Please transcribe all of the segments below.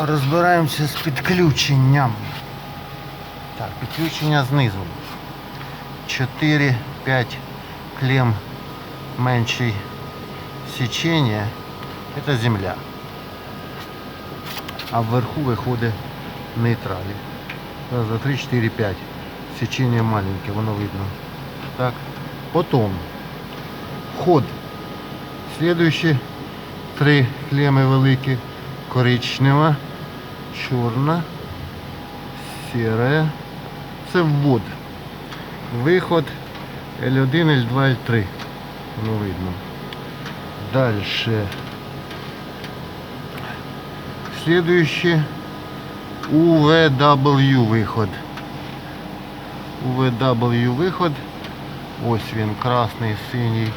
Розбираємося з підключенням. Так, підключення знизу. 4-5 клем менший сечення. Це земля. А вверху виходить нейтралі. Раз, два, три, 4, 5. Сечення маленьке, воно видно. Так. Потім вход. Слідуючі три клеми великі. Коричнева, чорна, сіра. Це ввод. Виход L1, L2, L3. Ну видно. Дальше. Следующий UVW виход. UVW виход. Ось він, красний, синій,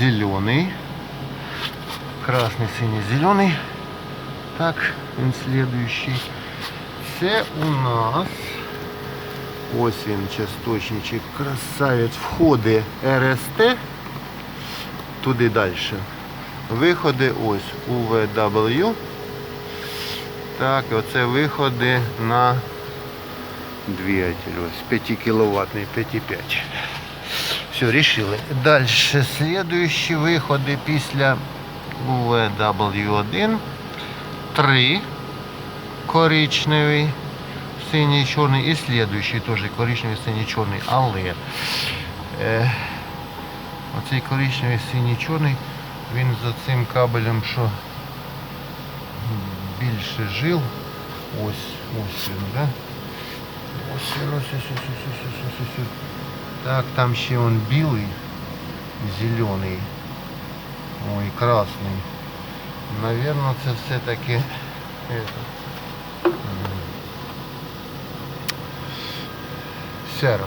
зелений. Красний, синій, зелений. Так, він слідуючий. Це у нас ось він часточничок, красавець, входи РСТ. Туди далі. Виходи ось UVW. Так, оце виходи на двигатель. Ось 5 кВт, 5,5. Все, решили. Далі слідуючі виходи після UVW1. Три коричневий, синій, чорний і слідуючий теж коричневий, синій, чорний. Але е, оцей коричневий, синій, чорний, він за цим кабелем, що більше жив. Ось, ось він, да? Ось він, ось, ось, ось, ось, ось, ось, ось, ось. Так, там ще он білий, зелений, ой, красний. Наверное, це все-таки это, сера.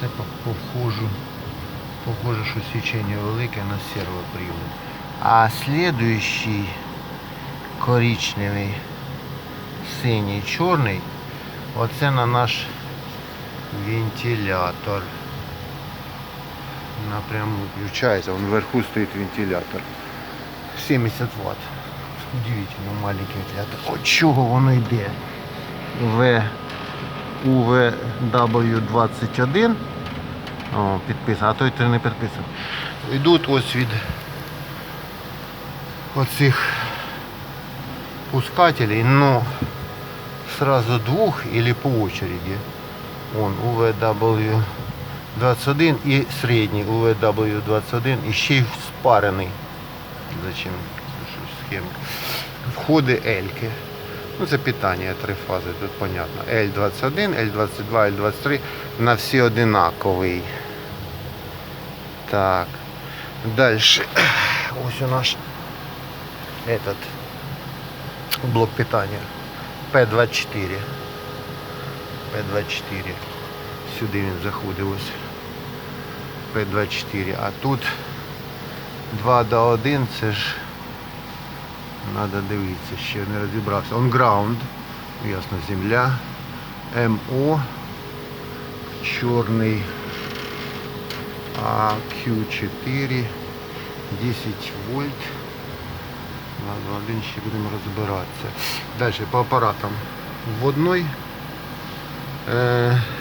Це по- похоже, похоже, що січення велике на сервопривод. А слідуючий коричневий, синій, чорний, оце на наш вентилятор. Напряму включається, вон вверху стоїть вентилятор. 70 Вт. Удивительно маленький вентилятор. От чого воно йде? В UVW21. О, підписано, а той три не підписаний. Йдуть ось від оцих пускателей, но сразу двух или по очереди. Он UVW21 і середній UVW21 і ще й спарений. Зачем схемка? Входи Ельки. Ну, це питання три фази, тут понятно. L21, L22, L23 на всі одинаковий. Так. Далі. Ось у наш этот блок питання. P24. P24. Сюди він заходить ось. P24. А тут 2 до 1 це ж треба дивитися, ще не розібрався. On ground, ясно, земля. МО, чорний АQ4, 10 вольт. Ладно, один ще будемо розбиратися. Далі по апаратам. Вводной е,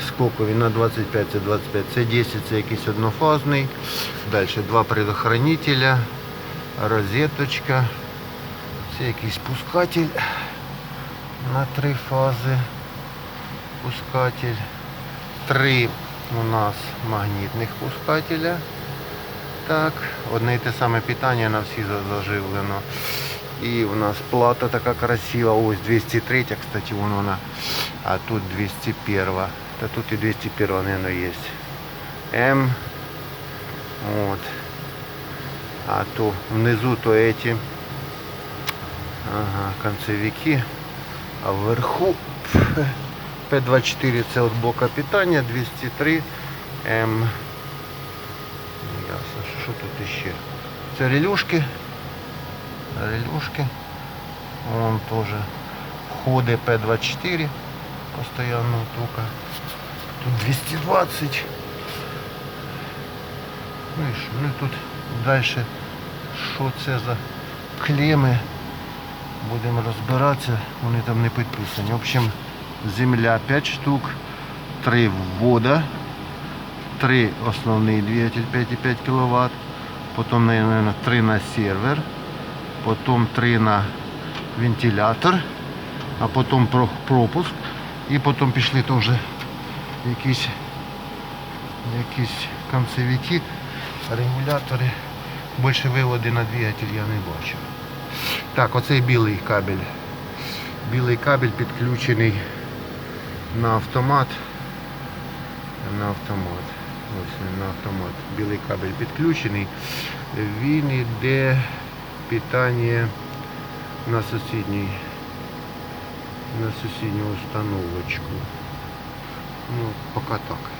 скоковий на 25 це 25, це 10, це якийсь однофазний. Далі два предохранителя, розеточка. Це якийсь пускатель на три фази. Пускатель. Три у нас магнітних пускателя. Так, одне і те саме питання на всі заживлено. І у нас плата така красива. Ось 203, кстати, вон вона. А тут 201. Та тут і 201, наверное, є. М. Вот. А то внизу то эти ага, концевики, а вверху П24 це от блока питання, 203 М. Ясно, що тут іще? Це релюшки. Релюшки. Вон теж входи П24 Постоянного тока. Тут 220. Ну і що? Ну і тут далі що це за клеми? Будемо розбиратися, вони там не підписані. В общем, земля 5 штук, 3 ввода, 3 основний двигатель 5,5 кВт, потім, наверное, 3 на сервер, потім 3 на вентилятор, а потім пропуск, і потім пішли теж якісь, якісь концевики, регулятори. Більше виводи на двигатель я не бачу. Так, оцей білий кабель. Білий кабель підключений на автомат. На автомат. Ось він на автомат. Білий кабель підключений. Він іде питання на сусідній на сусідню установочку. Ну, пока так.